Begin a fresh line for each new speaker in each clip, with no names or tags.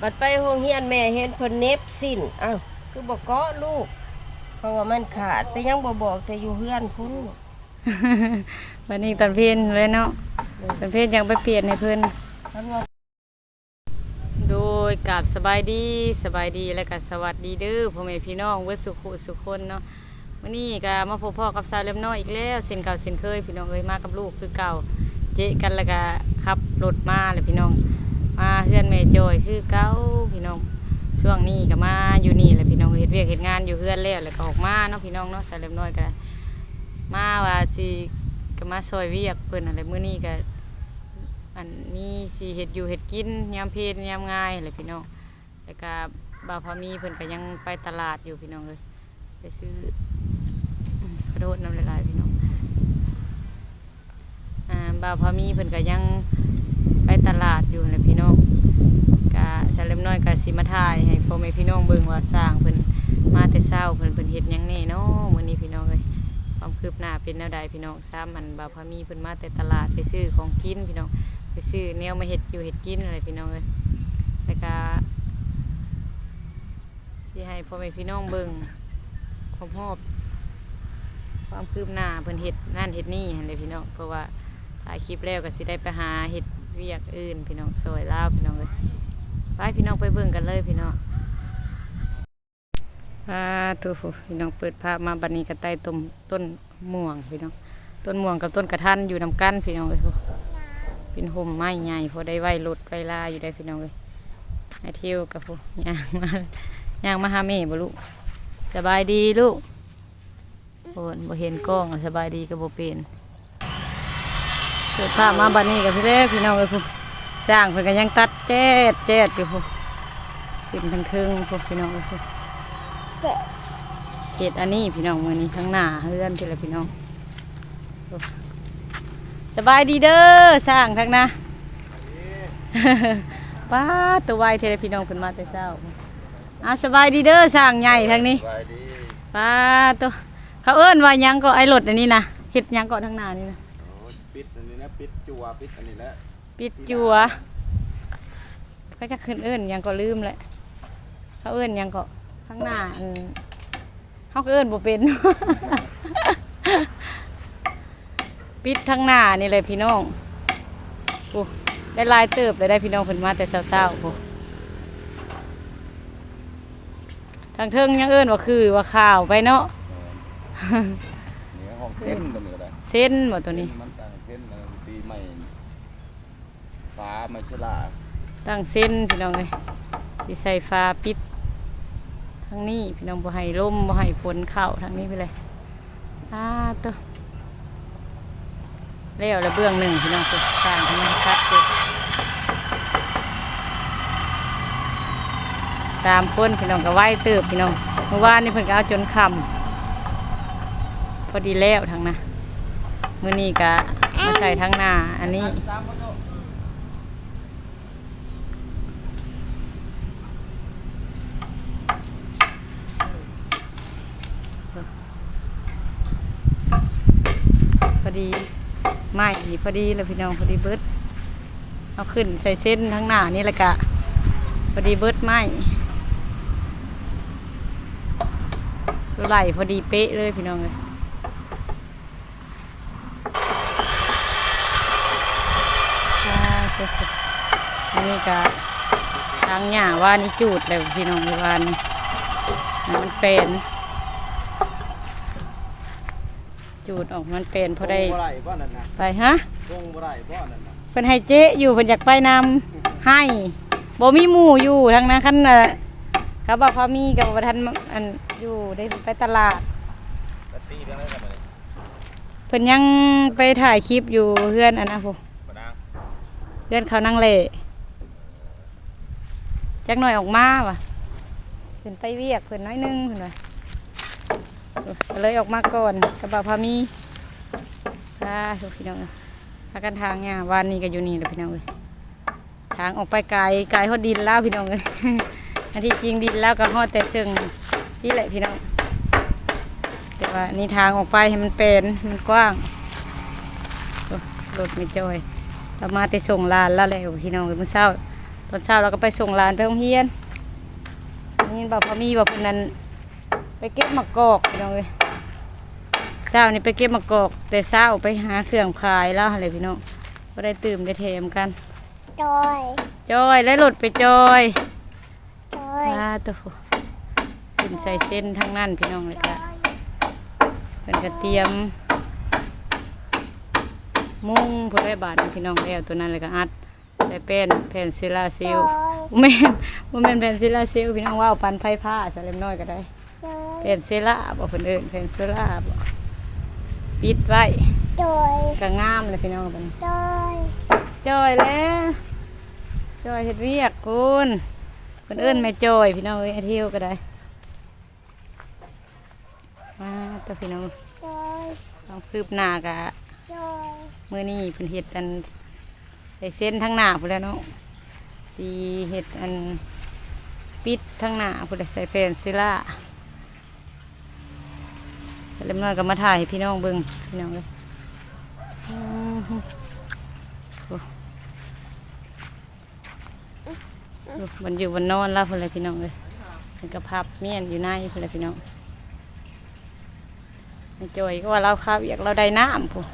บัดไปโรงเรียนแม่เห็นเพิ่นเน็บสิ้นอ้าวคือบ่เกาะลูก เพราะว่ามันขาดไปยังบ่บอกแต่อยู่เฮือนพุ่น
วันนี้ตอนเพียนเลยเนาะตอนเพียนยังไปเปลี่ยนให้เพิ่น
ท่านว่า
โดยกับสบายดีสบายดีและก็สวัสดีเด้อพ่อแม่พี่น้องเวดสุขุสุขคนเนาะวันนี้ก็มาพบพ่อกับสาวเล็มน้อยอีกแล้วเส้นเก่าเส้นเคยพี่น้องเอ้ยมากับลูกคือเก่าเจ๊กันแล้วก็ขับรถมาเลยพี่น้อง มาเฮือนแม่จอยคือเก่าพี่น้องช่วงนี้ก็มาอยู่นี่แหละพี่น้องเฮ็ดเวียกเฮ็ดงานอยู่เฮือนแล้วแล้วก็ออกมาเนาะพี่น้องเนาะสาวเล็มน้อยก็ได้มาว่าสิก็มาซอยเวียกเพิ่นอะไรมื้อนี้ก็อันนี้สิเห็ดอยู่เห็ดกินยามเพลยามง่ายเลยพี่น้องแล้วก็บ่าวพามีเพิ่นก็ยังไปตลาดอยู่พี่น้องเลยไปซื้อขอโทษน้ำลายพี่น้องอ่าบ่าวพามีเพิ่นก็ยังไปตลาดอยู่เลยพี่น้องก็สะเล็มน้อยก็ สิมาถ่ายให้พ่อแม่พี่น้องเบิ่งว่าสร้างเพิ่นมาแต่เช้าเพิ่นเพิ่นเฮ็ดหยังแน่เนาะมื้อนี้พี่น้องเอ้ยความคืบหน้าเป็นแนวใดพี่น้องซ้ำมันบ่าวพามีเพิ่นมาแต่ตลาดไปซื้อของกินพี่น้องไปซื้อแนวมาเห็ดอยู่เห็ดกินอะไรพี่น้องเลยแล้วก็สิให้พ่อแม่พี่น้องเบิ่งครบรอบความคืบหน้าเพิ่นเห็ดนั่นเห็ดนี่หั่นเลยพี่น้องเพราะว่าถ่ายคลิปแล้วก็สิได้ไปหาเห็ดเวียกอื่นพี่น้องซอยลาวพี่น้องเลย ไปพี่น้องไปเบิ่งกันเลยพี่น้องอ่าดูพี่น้องเปิดภาพมาบัดนี้ก็ใต้ต้นต้นม่วงพี่น้องต้นม่วงกับต้นกระทันอยู่นำกันพี่น้องเลยเป็นห่มไม้ใหญ่พอได้ไหว้รถไว้ลาอยู่ได้พี่น้องเลยไอเที่ยวกับพวกย่างมาย่างมาหาแม่บ่ลูกสบายดีลูกโอนบ่เห็นกล้องสบายดีกับบ่เป็นเกิดภาพมาบัดนี้กับพี่เล็กพี่น้องเลยพวก สร้างเพิ่นก็ยังตัดแจ๊ดแจ๊ดอยู่พวกเป็นทั้งเครื่องพวกพี่น้องเลยพวกเจ็ดอันนี้พี่น้องมือนี้ข้างหน้าเฮือนพี่ละพี่น้องสบายดีเด้อสร้างทั้งนะป้าตัวไวเทเลพี่น้องเพิ่นมาแต่เช้าอะสบายดีเด้อสร้างใหญ่ทั้งนี้
สบายดี
ป้าตัวเขาเอิ้นว่าหยังก็ไอ้รถอันนี้นะเฮ็ดหยังก็ทั้งหน้านี่นะ
โอ้ยปิดอันนี้นะปิดจัวปิดอันนี้แหละ
ปิดจัวเขาจะขึ้นเอิ้นหยังก็ลืมแหละเขาเอิ้นหยังก็ข้างหน้าอันเฮาก็เอิ้นบ่เป็น ปิดทั้งหน้านี่เลยพี่น้องโอ้ได้หลายเติบเลยได้พี่น้องเพิ่นมาแต่เช้าๆโอ้ทางเทิงยังเอิ้นว่าคือว่าข่าวไปเนาะ
นี่ห้องเส้นตัวนี้ก็ได้
เส้นบ่ตัวนี้
มันตั้งเส้นอันนั้นตีไม่ฟ้า ไม่ชลา
ตั้งเส้นพี่น้องเลยสิใส่ฟ้าปิดทางนี้พี่น้องบ่ให้ลมบ่ให้ฝนเข้าทางนี้ไปเลยอ่าตัวแล้วแล้วเบื้องหนึ่งพี่น้องสร้างอันนี้คักอยู่สามคนพี่น้องก็ไหวเติบพี่น้องเมื่อวานนี่เพิ่นก็เอาจนคำพอดีแล้วทางนะมื้อนี้ก็มาใส่ทางหน้าอันนี้ พอดี ไม่นี่พอดีเลยพี่น้องพอดีเบิดเอาขึ้นใส่เส้นทั้งหน้านี่แหละกะพอดีเบิดไม้สุไหลพอดีเป๊ะเลยพี่น้องเลยอ่าเจ้าค่ะอันนี้กะทางหญ้าว่านี่จูดเลยพี่น้องว่านี่มันเป็น จูดออกมันเป็นพอได้
บ่ได้บ่นั่นนะ
ไปฮะ
คงบ่ได้บ่นั่นนะ
เพิ่นให้เจ๊อยู่เพิ่นอยากไปนำให้บ่มีหมู่อยู่ทางนั้นคันน่ะเขาบอกเขามีกับบ่ทันอันอยู่ได้ไปตลาด
แล้วตีเรื่องอะไรกันเลย
เพิ่นยังไปถ่ายคลิปอยู่เฮือนอันนะพุ
บ่นาง
เฮือนเขานั่งเล่จักหน่อยออกมาว่ะเพิ่นไปเวียกเพิ่นน้อยหนึงเพิ่นว่า เลยออกมาก่อนกับบ่าพามีอ่าทุกพี่น้องพากันทางเนี่ยวันนี้ก็อยู่นี่แหละพี่น้องเอ้ยทางออกไปไกลไกลฮอดดินแล้วพี่น้องเอ้ยอันที่จริงดินแล้วก็ฮอดแต่เชิงที่แหละพี่น้อง แต่ว่านี่ทางออกไปให้มันเป็นมันกว้างรถไม่จอยเรามาแต่ส่งลานแล้วแหละพี่น้องเอ้ยมื่อเช้า ตอนเช้าเราก็ไปส่งลานไปโรงเรียนนี่บอกพอมีบอกคนนั้น เก็บมะกอกพี่น้องเลยเช้านี่ไปเก็บมะกอก แต่เช้าไปหาเครื่องขายแล้วอะไรพี่น้องก็ได้ตื่มได้แถมกัน
จอย
จอยแล้วหลุดไปจอย
จอย
ลาตัวขึ้นใส่เส้นทั้งนั้นพี่น้องเลยค่ะเป็นกระเตรียม มุ้งพอได้บาทพี่น้องแล้วตัวนั้นเลยก็อัดใส่เป็นแผ่นซิลาซิล
จอย
บ่แม่นบ่แม่นแผ่นซิลาซิลพี่น้องว่าเอาปันไฟผ้าสเล็มน้อยก็ได้
จอย
แผ่นซิลาบ่เพิ่นเอิ้นแผ่นซิลาบ่ปิดไว้
จอย
ก็งามเลยพี่น้องบัดนี้
จอย
จอยแล้วจอยเฮ็ดเวียกคุณเพิ่นเอิ้นแม่จอยพี่น้องเอ้ยไอ้เที่ยวก็ได้มาแตัวพี่น้อง
จอย
ต้องคืบหน้ากะ
จอย
มื้อนี้เพิ่นเฮ็ดอันใส่เส้นทั้งหน้าพุ่นแหล้วเนาะสิเฮ็ดอันปิดทั้งหน้าพุ่นแหละใส่แผ่นซิลา เริ่มน้อยก็มาถ่ายให้พี่น้องเบิ่งพี่น้องเลยมันอยู่บนนอนแล้วพุ่นเลยพี่น้องเลยมันก็พับเมียนอยู่ในพุ่นเลยพี่น้องไอ้จอยก็ว่าเราข้าวอยากเราได้น้ำพุ่น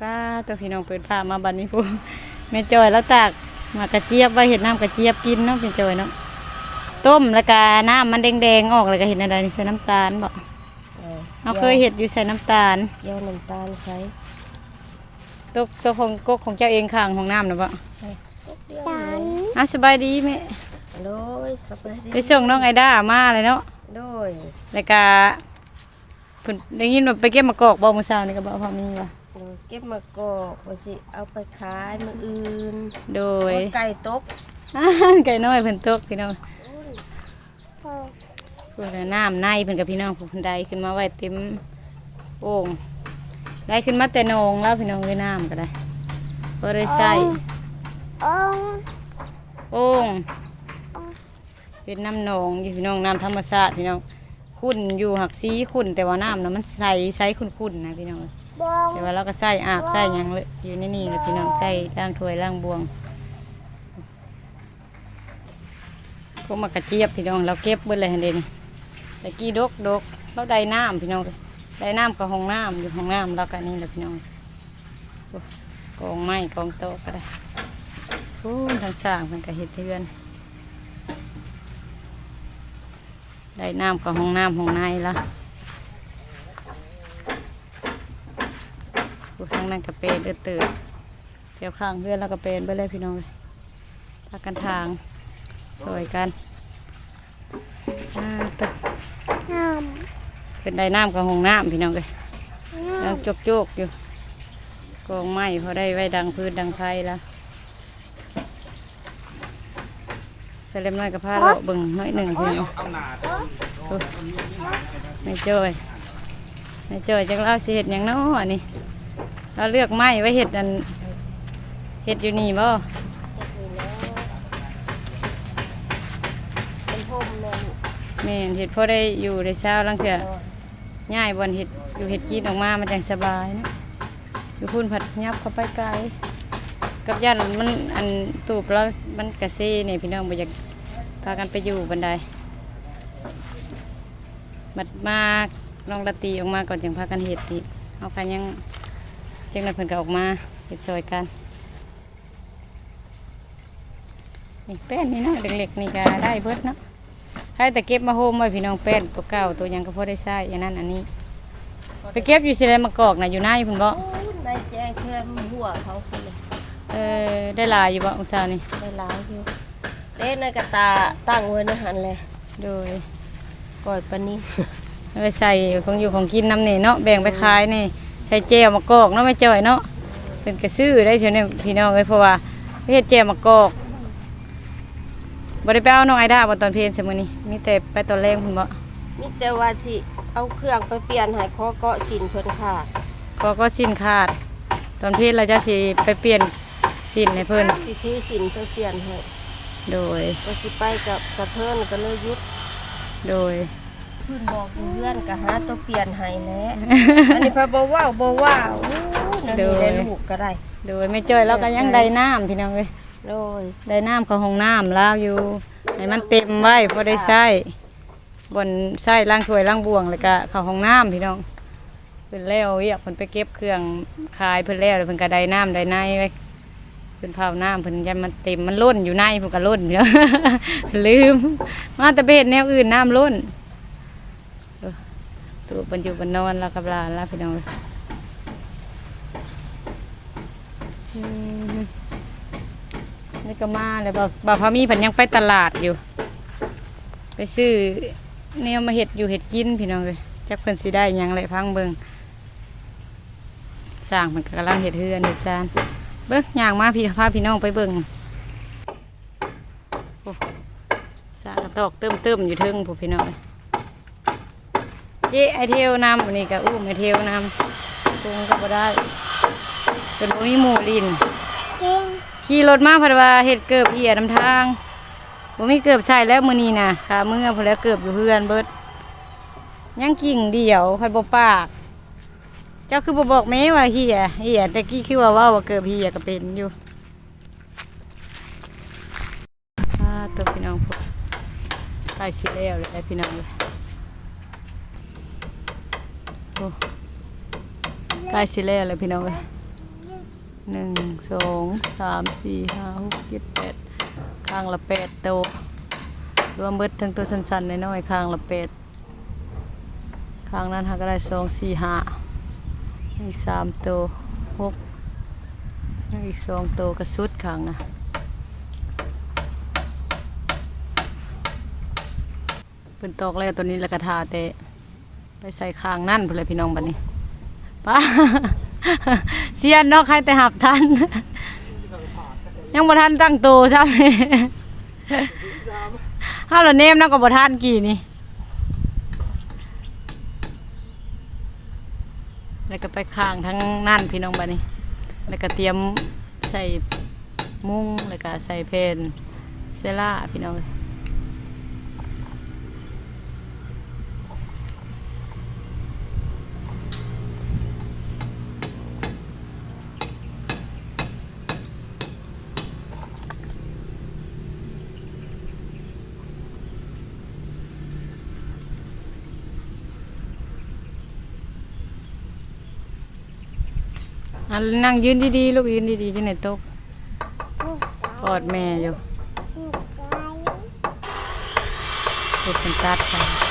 ป้าตัวพี่น้องเปิดผ้ามาบันนี้พูแม่จอยแล้วตากมากระเจี๊ยบไว้เห็ดน้ำกระเจี๊ยบกินเนาะเป็นจอยเนาะ ต้มแล้วก็น้ำมันแดงๆออกแล้วก็เห็ดอะไรนี่ใส่น้ำตาลบ่
เออ
เราเคยเห็ดอยู่ใส่น้ำตาล
เกี่ยวน้ำตาลใส่
ตัวตัวของกกของเจ้าเองข้างของน้ำนะบ่
เดียว
จาน
อะสบายดีแม่
โดยสบายดี
ไปส่งน้องไอด้ามาเลยเนาะ
โดย
แล้วก็เพิ่นได้ยินว่าไปเก็บมะกอกบ่มื้อเช้านี่ก็บ่พอมีว่ะ
โดยเก็บมากอกว่าสิเอาไปขายมื้ออื่น
โดย
โอ้ยไก่ตก
อ่าไก่น้อยเพิ่นตกพี่น้อง
พ่อ
เพื่อนน้ำในเพิ่นกับพี่น้องผู้นได้ขึ้นมาไว้เต็มโอ่งได้ขึ้นมาแต่นองแล้วพี่น้องเลยน้ำก็ได้ก็ได้ใส่
อง
โอ่งเป็นน้ำหนองอยู่พี่น้องน้ำธรรมชาติพี่น้องขุ่นอยู่หักซีขุ่นแต่ว่าน้ำนะมันใสใสขุ่นๆนะพี่น้องแต่ว่าเราก็ใส่อาบใส่ยังเลยอยู่ในนี่เลยพี่น้องใส่ล่างถ้วยล่างบวง พวกมากระเจี๊ยบพี่น้องเราเก็บเบิดเลยเห็นเด่นตะกี้ดกดกเราได้น้ำพี่น้องได้น้ำกับห้องน้ำอยู่ห้องน้ำเราก็นี่แหละพี่น้องกองไม้กองโต๊ะก็ได้พูนทางสร้างมันก็เห็ดเรือนได้น้ำกับห้องน้ำห้องในละผู้ทางนั้นก็เป็นเดือดเตือเดี๋ยวข้างเพื่อนแล้วก็เป็นไปเลยพี่น้องเลยพากันทาง สวยกันอ่าตึก
น้
เป็นได้น้ำกับห้องน้ำพี่น้องเลยำยังจกจกๆอยู่กองไม้พอได้ไว้ดังพื้นดังไฟแล้วจะเล็มน้อยกับผ้าเราะเบิ่งน้อยหนึ่งพี่น้องไม่จ้อยไม่จ้อยจังเราสิเห็ดหยังเนาะอันนี้เราเลือกไม้ไว้เห็ดอันเห็ดอยู่นี่บ่
ม่น
เห็ดพอได้อยู่ได้เช้าลังเถื่อง่ายบนเห็ดอยู่เห็ดกินออกมามันจังสบายเนาะอยู่พุ่นผัดยับเข้าไปไกลกับยันมันอันตูบแล้วมันกระเซ่เนี่ยพี่น้องบ่อยากพากันไปอยู่บันไดบัดมากลองละตีออกมาก่อนจึงพากันเห็ดอีกเอากันยังจังนั้นเพิ่นก็ออกมาเห็ดซอยกันนี่แป้นนี่เนาะเล็กๆนี่ก็ได้เบิดเนาะ ใครแต่เก็บมาโฮมไว้พี่น้องแป้นตัวเก่าตัวหยังก็พอได้ใช้อันนั้นอันนี้ ไปเก็บอยู่สิได้มากอกน่ะอยู่ในพุ่นบ่
โอ้ยได้แจ้งแค่หัวเขาคนเลย
เออได้หลายอยู่บ่องศานี่
ได้หลายอยู่เล่นในกระตาตั้งไว้ในหันเลย
โดย
ก่อยปานนี้
เอาไปใส่ของอยู่ของกินน้ำนี่เนาะแบ่งไปขายนี่ใส่แจวมากอกเนาะไม่จ่อยเนาะเป็นกระซื้อได้เชียวเนี่ยพี่น้องเอ้ยเพราะว่าไปเฮ็ดแจวมากอก บ่ได้ไปเอาน้องไอดาบ่ตอนเพลนซะมื้อนี้มีแต่ไปตอนแรงพุ่นบ่
มีแต่ว่าที่เอาเครื่องไปเปลี่ยนให้คอเกาะสินเพิ่นขาด
ก็ก็สิ้นขาด ตอนเพลนเราจะสิไปเปลี่ยนสิ้นให้เพิ่น
สิถือสินไปเปลี่ยนให้
โดย
ก็สิไปกับกระเพิ่นก็เลยหยุด
โดย
เพิ่นบอกอยู่เพื่อนก็หาตัวเปลี่ยนให้แหล้วอันนี้พอบ่ว้าวบ่ว้าวอู้นั่น
โด
นี่
ย
ได้ลูกก็ได้
โดยไม่จ้อยเราก็ยังได้น้ำพี่น้องเอ้ย
โดย
ได้น้ำเขาห้องน้ำแล้วอยู่ ให้มันเต็มไว้พอได้ใช้บนใช้ล้างถ้วยล้างบ่วงแล้วก็เข้าห้องน้ำพี่น้องเพิ่นแล้วเรียกเพิ่นไปเก็บเครื่องขายเพิ่นแล้วแล้วเพิ่นก็ได้น้ำได้ในไว้เพิ่นเผาน้ำเพิ่นยันมันเต็มมันล้นอยู่ในเพิ่นก็ล้นพี่น้องลืม มาแต่ไปเฮ็ดแนวอื่นน้ำล้นตัวเพิ่นอยู่บนนอนแล้วกับลานแล้วพี่น้องอืม นี่ก็มาเลยบ่บ่าวพามีเพันยังไปตลาดอยู่ ไปซื้อแนวมาเห็ดอยู่เห็ดกินพี่น้องเลยจักเพิ่นสิได้ยังเลยพังเบิงสร้างมันกำลังเห็ดเฮือนเห็ดซานเบิ้งย่างมาพี่พาพี่น้องไปเบิ่งสร้างกระตอกเติมเติมอยู่เทิงผู้พี่น้องเจ๊ไอเทวนำนนี้ก็อุ้มไอเทวนำซุงก็บ่ได้เป็นมีหมูลิน
เก่ง
ขี่รถมาพราะว่าเฮ็ดเกือบเหียนำทางบ่มีเกือบใส่แล้วมือนี้นะค่ะมื้อพอแล้วเกือบอยู่เฮือนเบิดยังกิ่งเดียวค่อยบ่ปาก เจ้าคือบ่บอกแม่ว่าเหียเหียแต่กี้คือว่าว้าว่าเกือบเหียก็เป็นอยู่ตัวพี่น้องพวกใกล้สิแล้วเลยพี่น้องเลยใกล้สิแล้วเลยพี่น้องเลย หนึ่งสองสามสี่ห้าหกเจ็ดแปดข้างละแปดโตวรวมเบิดทั้งตัวสั้นๆน้อยๆข้างละแปดข้างนั้นหาก็ได้สองสี่ห้าอีกสามโตวหกอีกสองโตวกระสุดข้างนะเป็นตอกแล้วตัวนี้แล้วก็ทาแต่ไปใส่ข้างนั่นพุ่นเลยพี่น้องบัดนี้ป้า เสียนเนาะใครแต่หับทัน ยังบ่ทันตั้งโตใช่ไหมเฮาละเนมนาะก็บ่ทันกี่นี่แล้วก็ไปข้างทั้งนั่นพี่น้องบัดนี้ แล้วก็เตรียมใส่มุ้งแล้วก็ใส่เพนเซล่าพี่น้องเอ้ย อันนั่งยืนดีๆ ลูกยืนดีๆจังไหนตกกอดแม่อยู่เด็กเป็นตัดกัน
เด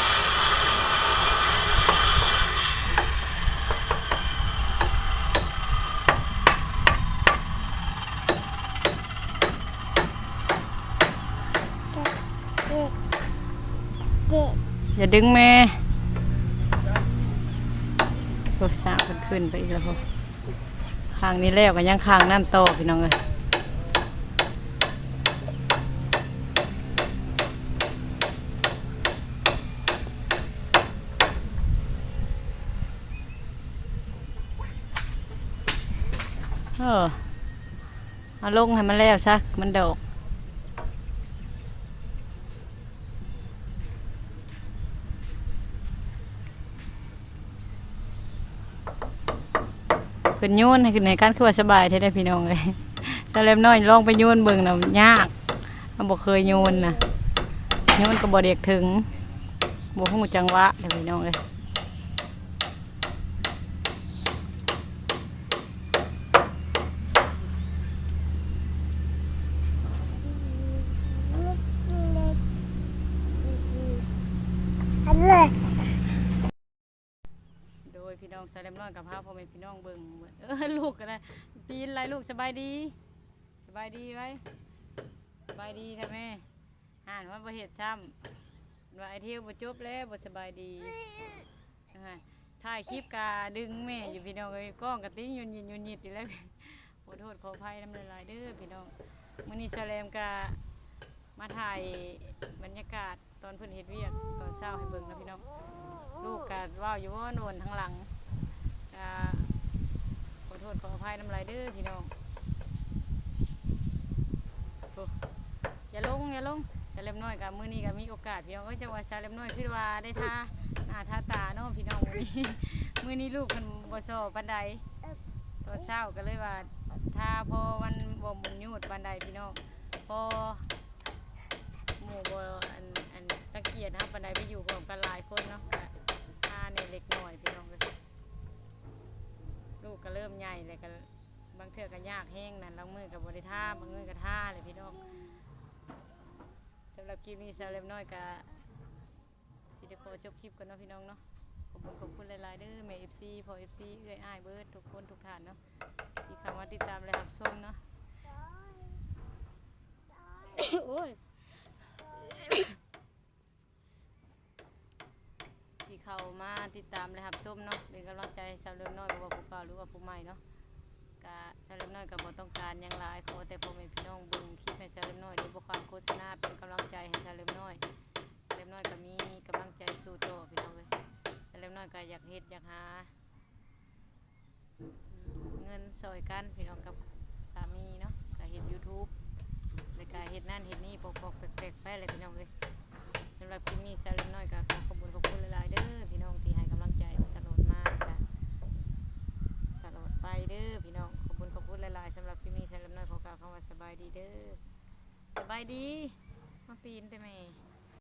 ็ก
อย่าดึงแม่พวกสาวเพิ่นขึ้นไปอีกแล้วพวก ข้างนี้แล้วก็ยังข้างนั่นโตพี่น้องเลยเออเอาลงให้มันแล้วซะมันดอก เพิ่นโยนให้ขึ้นในการคือว่าสบายแท้ได้พี่น้องเลยสาเล็มน้อยลองไปโยนเบิ่งน่ะยากมันบ่เคยโยนน่ะโยนก็บ่เด็กถึงบ่ฮู้จังหวะเด้อพี่น้องเอ้ย
อันเลย
โดย พี่น้องสาเล็มน้อยกับพาพ่อแม่พี่น้องเบิ่งเออลูกก็ได้ปีนไรลูกสบายดีสบายดีไว้สบายดีแท้แม่ห่านว่าบ่เฮ็ดซ้ำว่าไอเที่ยวบ่จบแล้วบ่สบายดีถ่ายคลิปกาดึงแม่อยู่พี่น้องเอ้ยกล้องกระติ้งยุนยินยุนยิดอยู่แล้วขอโทษขออภัยน้ำลายเด้อพี่น้องมื้อนี้สาแลมกามาถ่ายบรรยากาศตอนเพิ่นเฮ็ดเวียกตอนเช้าให้เบิ่งนะพี่น้องลูกกาว่าวอยู่ว่าโนนทางหลัง กาขอโทษขออภัยน้ำลายเด้อพี่น้องอย่าลงอย่าลงจะเล็บน้อยกับมือนี้ก็มีโอกาสพี่น้องก็จะว่าชาเล็บน้อยคือว่าได้ท่าหน้าท่าตาเนาะพี่น้องมือนี้มือนี้ลูกมันบ่สอบปันใดตอนเช้าก็เลยว่าถ้าพอวันบ่มุนยูดบันไดพี่น้องพอหมู่บ่อันอันตะเกียรตินะครับบันไดไปอยู่รวมกันหลายคนเนาะท่าในเล็กหน่อยพี่น้องเลูกก็เริ่มใหญ่เลยก็บางเทื่อก็ยากแห้งนั่นบางมือกับบริท่าบางมือก็ท่าเลยพี่น้องสำหรับคลิปนี้สาวเล็บน้อยก็สิเดขอจบคลิปกันเนาะพี่น้องเนาะขอบคุณขอบคุณหลายๆเด้อแม่เอฟซีพอเอฟซีเอื้อยอ้ายเบิร์ดทุกคนทุกท่านเนาะที่เข้ามาติดตามและรับชมเนาะโอ้ยที่ เข้ามาติดตามและรับชมเนาะเป็นกำลังใจให้สาวเริ่มน้อยบ่ว่าผู้เก่าหรือว่าผู้ใหม่เนาะกะสาวเริ่มน้อยก็บ่ต้องการยังหลายขอแต่พ่อแม่พี่น้องเบิ่งคลิปให้สาวเริ่มน้อยโดยบ่ความโฆษณาเป็นกำลังใจให้สาวเริ่มน้อยสาวเริ่มน้อยก็มีกำลังใจสู้ต่อพี่น้องเอ้ยแต่เล็กน้อยก็อยากเฮ็ดอยากหา เงินซอยกันพี่น้องกับสามีเนาะก็เฮ็ด YouTube แล้วก็เฮ็ดนั่นเฮ็ดนี่ปอกๆแปลกๆไปเลยพี่น้องเอ้ยสำหรับคลิปนี้สาวเล็กน้อยก็ขอ ไปเด้อพี่น้องขอบคุณขอบคุณหลายๆสำหรับพี่มีสำหรับน้อยขอกล่าวคำว่าสบายดีเด้อสบายดีมาปีนแต่แม่